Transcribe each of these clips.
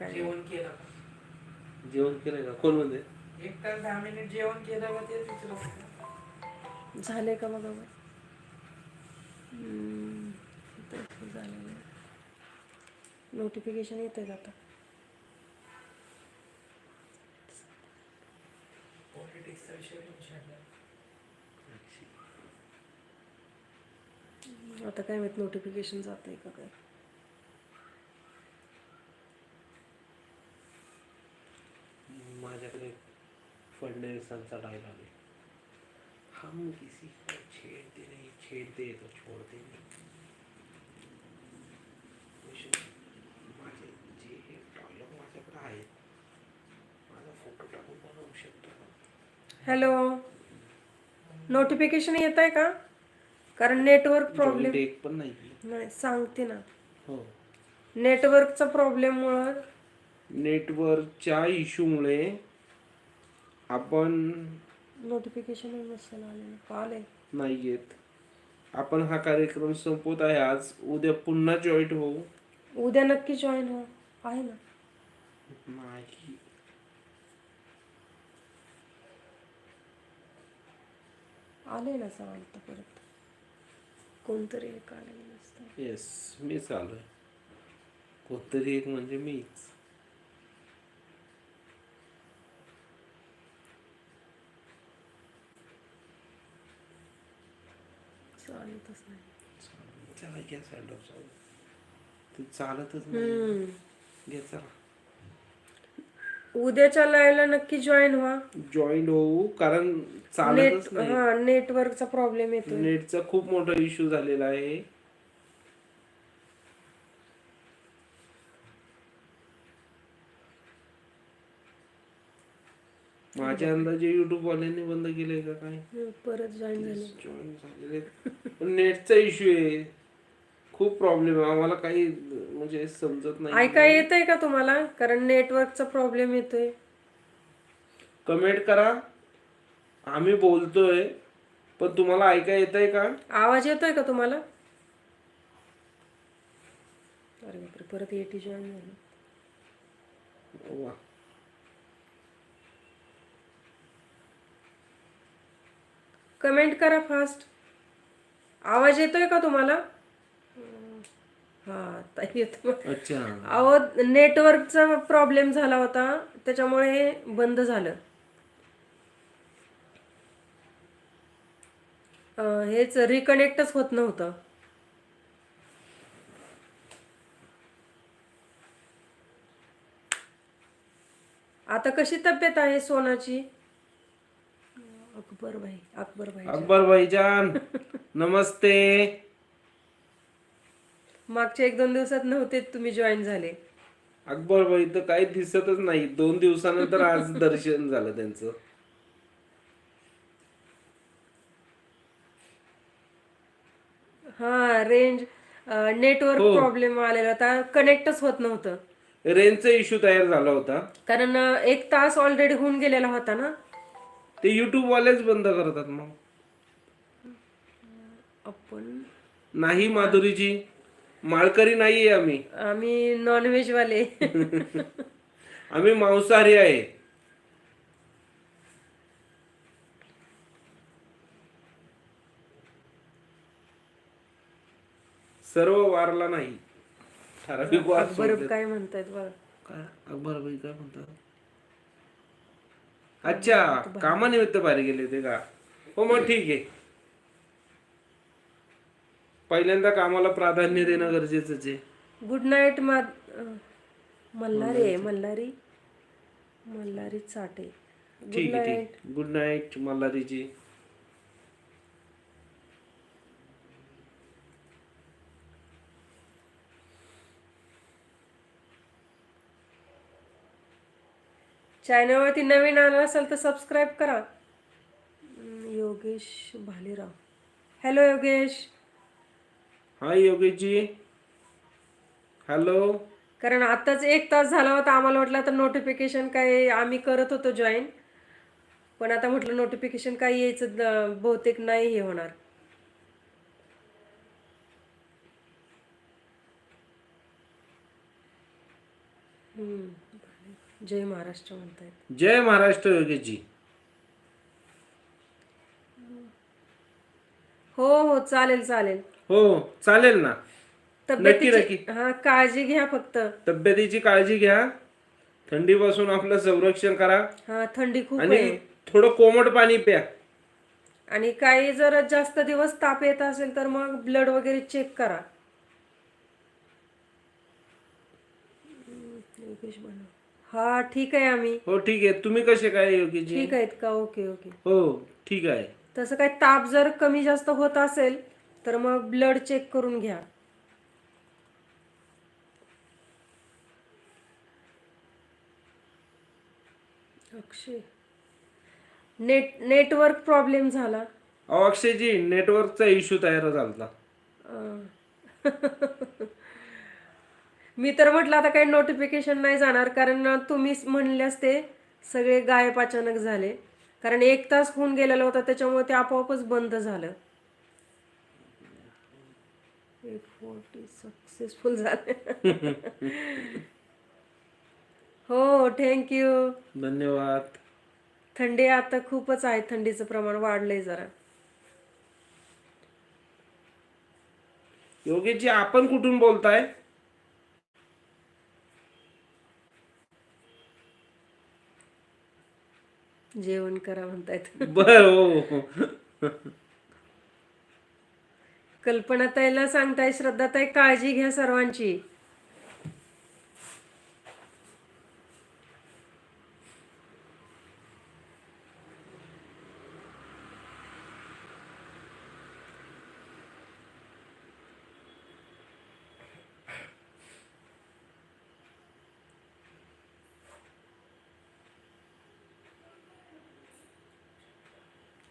जेवण केलं. का? जेवण केलंय का? कोण म्हणते एक तास दहा मिनिट जेवण केलं का ते विचारलं झाले का बघा बरं. हम्म, झालेलं नोटिफिकेशन येत आहेत आता? पॉलिटिक्सचा विषय विचारला. आता काय माहीत नोटिफिकेशन जात आहे का काय? माझ्याकडे फडणवीसांचा डायलॉग आहे हम किसी को छेड़ते नहीं छेड़ते तो छोड़ते नहीं विषय- माझे जे डायलॉग माझ्याकडे आहेत माझा फोटो टाकून बनवू शकतो का? हॅलो नोटिफिकेशन येत आहे का? कारण नेटवर्क प्रॉब्लेम Joint एक पण नाही नाही सांगते ना. हो. नेटवर्कचा प्रॉब्लेममुळं नेटवर्कच्या इश्यूमुळे आपण नोटिफिकेशन आले नाही येत आपण हा कार्यक्रम संपवत आहे आज. उद्या पुन्हा जॉईंट होऊ. उद्या नक्की जॉईन हो आहे ना? नाही. आले ना सांगता परत. कोणतरी एक नसतं. येस मीच आलोय. कोणतरी एक म्हणजे मीच. चालतच नाही चला घ्या सँडऑफ चालू ते चालतच नाही. हम्म. घ्या चला. उद्याच्या लाईव्हला नक्की जॉईन व्हा. जॉईंट होऊ कारण चालतच नेट नाही. हा नेटवर्कचा प्रॉब्लेम येतो नेटचा खूप मोठा इश्यू झालेला आहे. माझ्या अंदाजे युट्यूब वाल्यांनी बंद केलंय का काय? परत जॉईन झाले. जॉईन झालेले पण नेटचा इश्यू आहे. खूप प्रॉब्लेम आहे. आम्हाला काही म्हणजे समजत नाही. ऐका येत आहे का तुम्हाला? कारण नेटवर्कचा प्रॉब्लेम येतोय. कमेंट करा. आम्ही बोलतोय. पण तुम्हाला ऐका येत आहे का? आवाज येतोय का तुम्हाला? अरे बापरे परत एटी जॉईन झाली. वा. कमेंट करा फास्ट. आवाज येतोय का तुम्हाला? हा येतो अच्छा. अहो नेटवर्कचा प्रॉब्लेम झाला होता. त्याच्यामुळे हे बंद झालं. हेच रिकनेक्टच होत नव्हतं. आता कशी तब्येत आहे सोनाची? अकबर भाई अकबर भाई अकबर भाईजान नमस्ते. मागच्या एक दोन दिवसात नव्हते तुम्ही जॉईन झाले. अकबर भाई तर काही दिसतच नाही. दोन दिवसानंतर आज दर्शन झालं त्यांचं. हा रेंज नेटवर्क प्रॉब्लेम आलेला. होता कनेक्टच होत नव्हतं. रेंजचा इश्यू तयार झाला होता. कारण एक तास ऑलरेडी होऊन गेलेला होता ना. ते युट्यूब वालेच बंद करतात मग. आपण? नाही माधुरीजी. माळकरी नाहीये आम्ही. आम्ही नॉनव्हेज वाले. आम्ही मांसाहारी आहे. सर्व वारला नाही. ठराविक वार अकबर सोडतात. काय बघा काय? अकबर भाई काय म्हणतात? अच्छा कामानिमित्त बाहेर गेले ते का? हो मग ठीक आहे. पहिल्यांदा कामाला प्राधान्य देणं गरजेचंच आहे. गुड नाईट मा मल्हारी आहे Malhari. Malhari Chate. Good night good night Malhariji. चॅनलवरती नवीन आला असेल तर सबस्क्राईब करा. Yogesh Bhalerao. Hello Yogesh. Hi Yogeshji. Hello कारण आताच एक तास झाला होता आम्हाला वाटलं आता नोटिफिकेशन काय आम्ही करत होतो जॉईन पण आता म्हटलं नोटिफिकेशन काय यायचं बहुतेक नाही हे होणार. हम्म. जय महाराष्ट्र म्हणतायत. जय महाराष्ट्र योगेशजी. हो हो चालेल चालेल. हो चालेल ना. तब्येतीची हा काळजी घ्या फक्त. तब्येतीची काळजी घ्या. थंडीपासून आपलं संरक्षण करा. हा थंडी खूप आणि आहे. थोडं कोमट पाणी प्या. आणि काही जर जास्त दिवस ताप येत असेल तर मग ब्लड वगैरे चेक करा. हम्म, योगेश बनव. हा ठीक आहे आम्ही. हो ठीक आहे. तुम्ही कसे काय योगीजी ठीक आहेत का? Okay okay. हो ठीक आहे. तसं काही ताप जर कमी जास्त होत असेल तर मग ब्लड चेक करून घ्या. अक्षय. नेट नेटवर्क प्रॉब्लेम झाला. अहो अक्षयजी नेटवर्कचा इश्यू तयार झाला. अं. मी तर म्हटलं आता काही नोटिफिकेशन नाही जाणार कारण तुम्ही म्हणल्यास ते सगळे गायब अचानक झाले. कारण एक तास होऊन गेलेला होता त्याच्यामुळे ते आपोआपच बंद झालं. एट फोर्टी सक्सेसफुल झाले. हो थँक्यू धन्यवाद. थंडी आता खूपच आहे थंडीचं प्रमाण वाढलंय जरा. योगेशजी आपण कुठून बोलताय? जेवण करा म्हणतायत बर हो हो. कल्पना ताईला सांगताय श्रद्धा ताई काळजी घ्या सर्वांची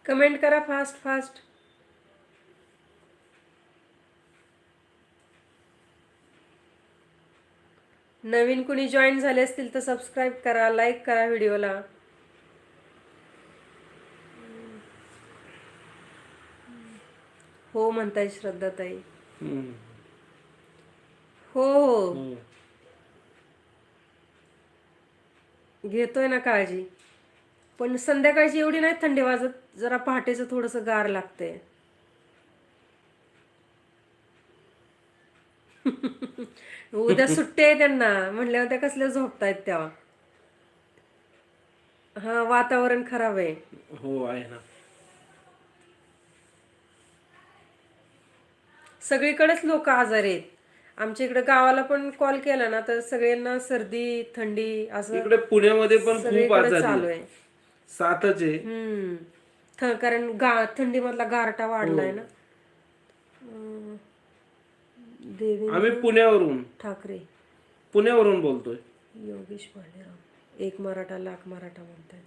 कमेंट करा फास्ट फास्ट. नवीन कुणी जॉईन झाले असतील तर सबस्क्राईब करा लाईक करा व्हिडिओला. हो म्हणताय श्रद्धाताई. हम्म. हो हो. हो. घेतोय ना काळजी. पण संध्याकाळची एवढी नाही थंडी वाजत. जरा पहाटेचं थोडंसं गार लागतंय. उद्या सुट्टी आहे त्यांना. म्हणल्यावर त्या कसल्या झोपतायत तेव्हा. हा वातावरण खराब आहे. हो आहे ना. सगळीकडेच लोक आजारी आहेत. आमच्या इकडे गावाला पण कॉल केला ना तर सगळ्यांना सर्दी थंडी असं इकडे पुण्यामध्ये पण खूप सगळीकडे चालू आजारी आहे. सातच आहे. थ- कारण गा थंडीमधला गारटा वाढलाय ना. अं, देवेंद्र आम्ही पुण्यावरून. ठाकरे. पुण्यावरून बोलतोय. योगेश भालेराव एक मराठा लाख मराठा म्हणताय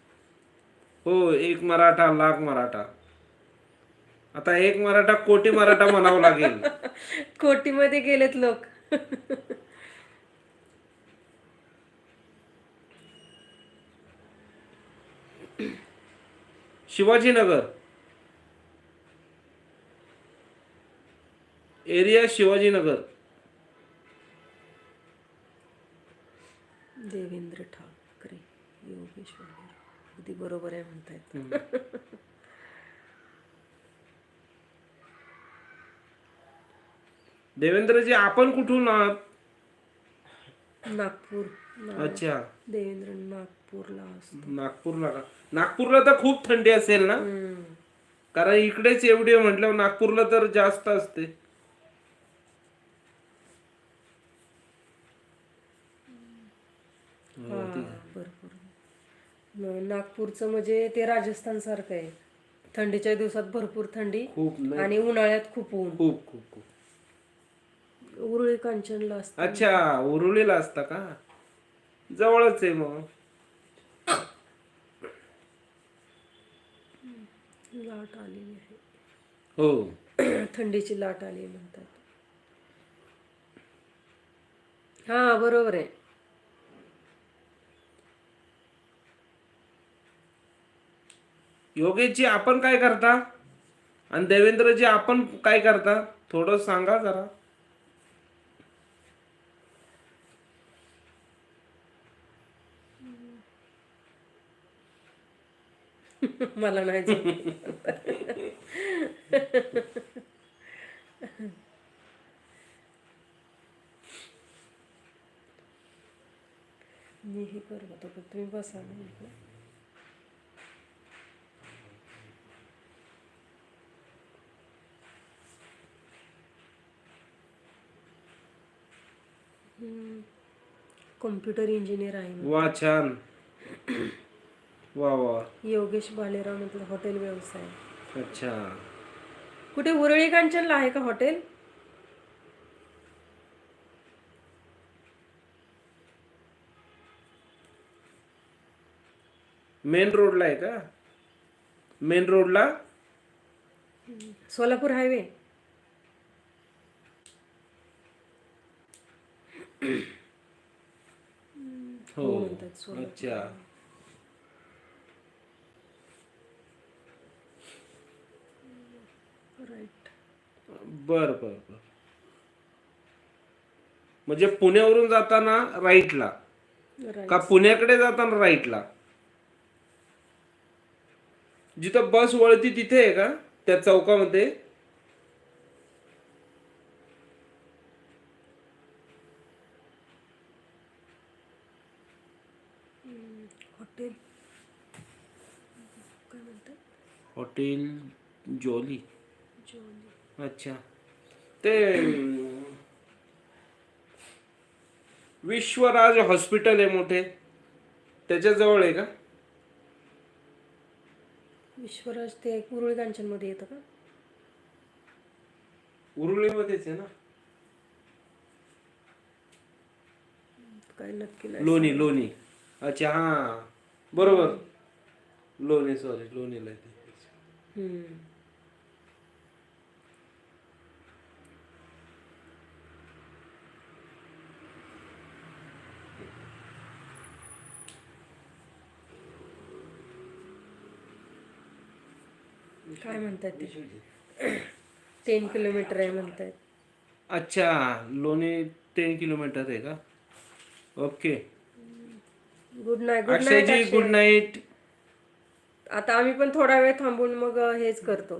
हो एक मराठा लाख मराठा. आता एक मराठा कोटी मराठा म्हणावं लागेल. कोटीमध्ये गेलेत लोक. शिवाजीनगर. एरिया शिवाजीनगर. देवेंद्र ठाकरे योगेश भालेराव अगदी बरोबर आहे म्हणतायत. देवेंद्रजी आपण कुठून आहात? नागपूर. अच्छा. देवेंद्र नागपूरला नागपूरला का? नागपूरला तर खूप थंडी असेल ना. कारण इकडेच एवढी म्हटल्यावर नागपूरला तर जास्त असते. हा भरपूर. नागपूरचं म्हणजे ते राजस्थान सारखं आहे. थंडीच्या दिवसात भरपूर थंडी खूप आणि उन्हाळ्यात खूप ऊन. खूप खूप खूप. उरुळी कांचनला असत. अच्छा उरुळीला असता का? जवळच आहे मग. लाट आलेली आहे. हो. थंडीची लाट आली म्हणतात. हा बरोबर आहे. योगेशजी आपण काय करता? आणि देवेंद्रजी आपण काय करता? थोडं सांगा जरा. मला नाही मी हे करत होतो पण तुम्ही बसा म्हटलं. कॉम्प्युटर इंजिनियर आहे वा छान वा वा. योगेश बालेराव म्हटलं हॉटेल व्यवसाय. अच्छा. कुठे उरळी कांचनला आहे का हॉटेल? मेन रोडला आहे का? मेन रोडला? सोलापूर हायवे. हो. हो म्हणतात सोलापूर. अच्छा. राईट. बर बर बर. म्हणजे पुण्यावरून जाताना राईटला? राईट. का पुण्याकडे जाताना राईटला? जिथं बस वळती तिथे आहे का? त्या चौकामध्ये? हॉटेल. हॉटेल जॉली अच्छा. ते विश्वराज हॉस्पिटल आहे मोठे. त्याच्याजवळ आहे का? विश्वराज ते उरुळी कांचनमध्ये येतं का? उरुळीमध्येच आहे ना? काय नक्की नाही लोणी लोणी. अच्छा हा. बरोबर. लोणी सॉरी लोणीला आहे ते. हम्म. काय म्हणतात ते? टेन किलोमीटर आहे म्हणतात. अच्छा लोणी टेन किलोमीटर आहे का? Okay good night good night Akshayji good night आता आम्ही पण थोडा वेळ थांबून मग हेच करतो.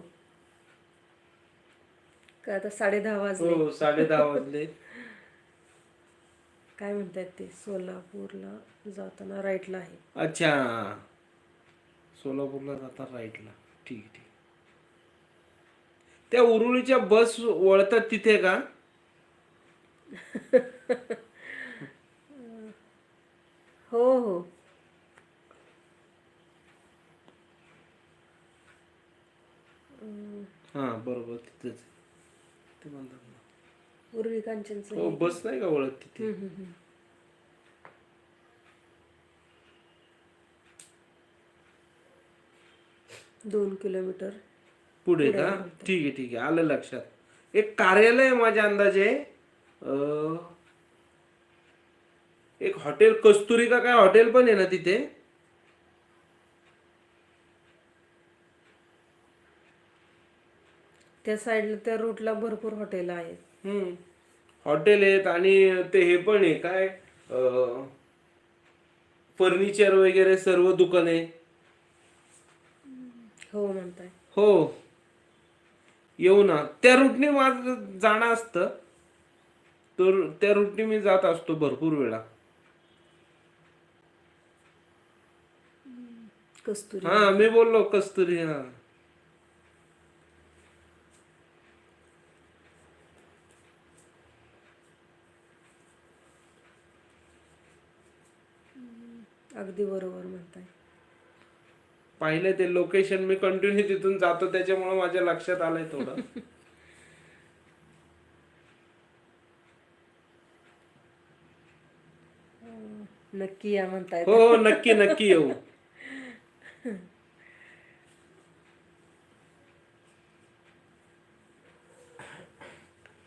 काय आता साडे दहा वाजले. हो साडे दहा वाजले. काय म्हणतात ते? सोलापूरला जाताना राईटला आहे. अच्छा. सोलापूरला जाता राईटला ठीक आहे, ठीक त्या उरुळीच्या बस वळतात तिथे का? हो हो. हा बरोबर तिथेच. ते म्हणतात. उर्वी कांचनचं हो बस नाही का वळत तिथे. दोन किलोमीटर. पुढे का ठीक आहे ठीक आहे. आलं लक्षात. एक कार्यालय माझ्या अंदाजे. एक हॉटेल कस्तुरी का काय हॉटेल पण आहे ना तिथे? त्या साईडला त्या रूटला भरपूर हॉटेल आहेत. हॉटेल आहेत आणि ते हे पण आहे काय फर्निचर वगैरे सर्व दुकाने हो म्हणताय. हो. येऊ ना. त्या रूटने माझं जाणं असतं. तर त्या रूटने मी जात असतो भरपूर वेळा. कस्तुरी. हा मी बोललो कस्तुरी हा. अगदी बरोबर. पाहिले ते लोकेशन मी कंटिन्यू तिथून जातो त्याच्यामुळे माझ्या लक्षात आलंय थोडं. नक्की या म्हणताय हो हो नक्की नक्की येऊ.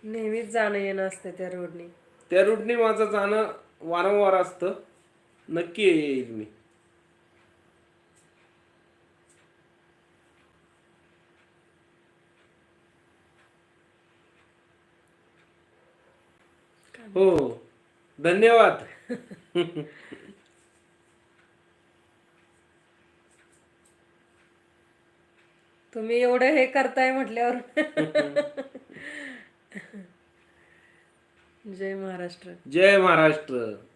नेहमीच जाणं येणं असते त्या रोडने त्या रूटने माझं जाणं वारंवार असतं. नक्की येईल मी. हो. धन्यवाद. तुम्ही एवढं हे करताय म्हटल्यावर. जय महाराष्ट्र. जय महाराष्ट्र.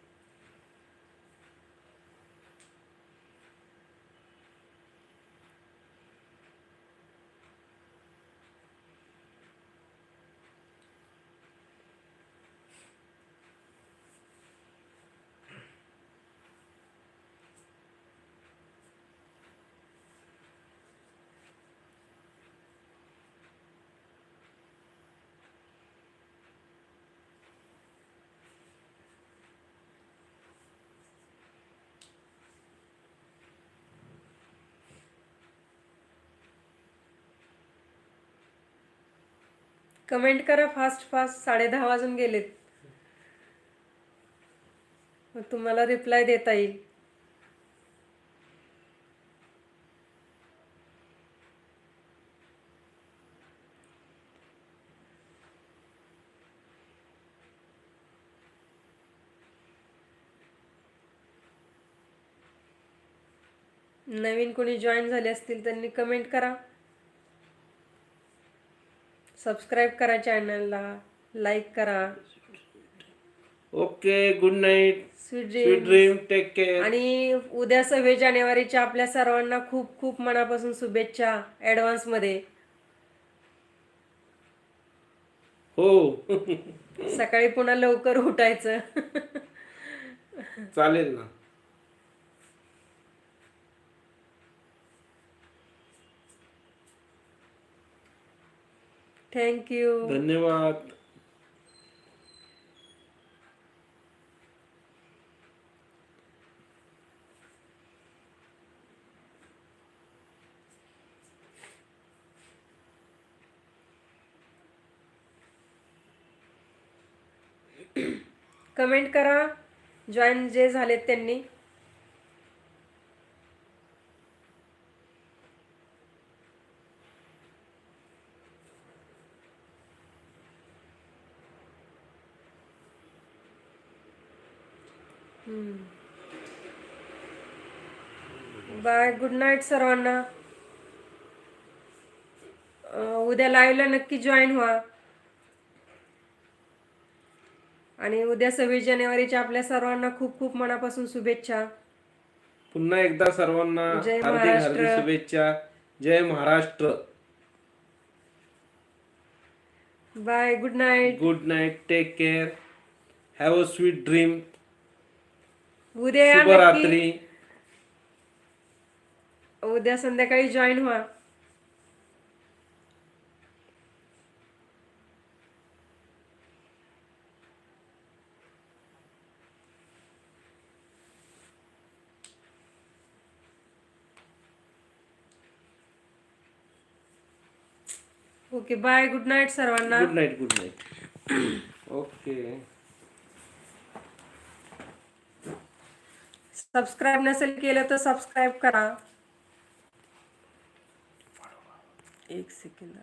कमेंट करा फास्ट फास्ट साडे दहा वाजून गेलेत. मग तुम्हाला रिप्लाय देता येईल. नवीन कोणी जॉईन झाले असतील त्यांनी कमेंट करा. सबस्क्राईब करा चॅनलला लाईक करा. Okay good night sweet sweet dream take care आणि उद्या सव्वीस जानेवारीच्या आपल्या सर्वांना खूप खूप मनापासून शुभेच्छा ऍडव्हान्समध्ये. हो. सकाळी पुन्हा लवकर उठायचं. चालेल ना. थँक्यू धन्यवाद. कमेंट करा. जॉईन जे झालेत त्यांनी. बाय गुड नाईट सर्वांना. उद्या लाईव्हला नक्की जॉईन व्हा. आणि उद्या सव्वीस जानेवारीच्या आपल्या सर्वांना खूप खूप मनापासून शुभेच्छा. पुन्हा एकदा सर्वांना जय हार्दिक हार्दिक महाराष्ट्र. शुभेच्छा. जय Maharashtra. Bye good night good night take care have a sweet dream उद्या या नक्की. शुभरात्री उद्या संध्याकाळी जॉईन व्हा. ओके बाय गुड नाईट सर्वांना. Good night good night okay subscribe नसेल केलं तर सबस्क्राईब करा. एक सेकंद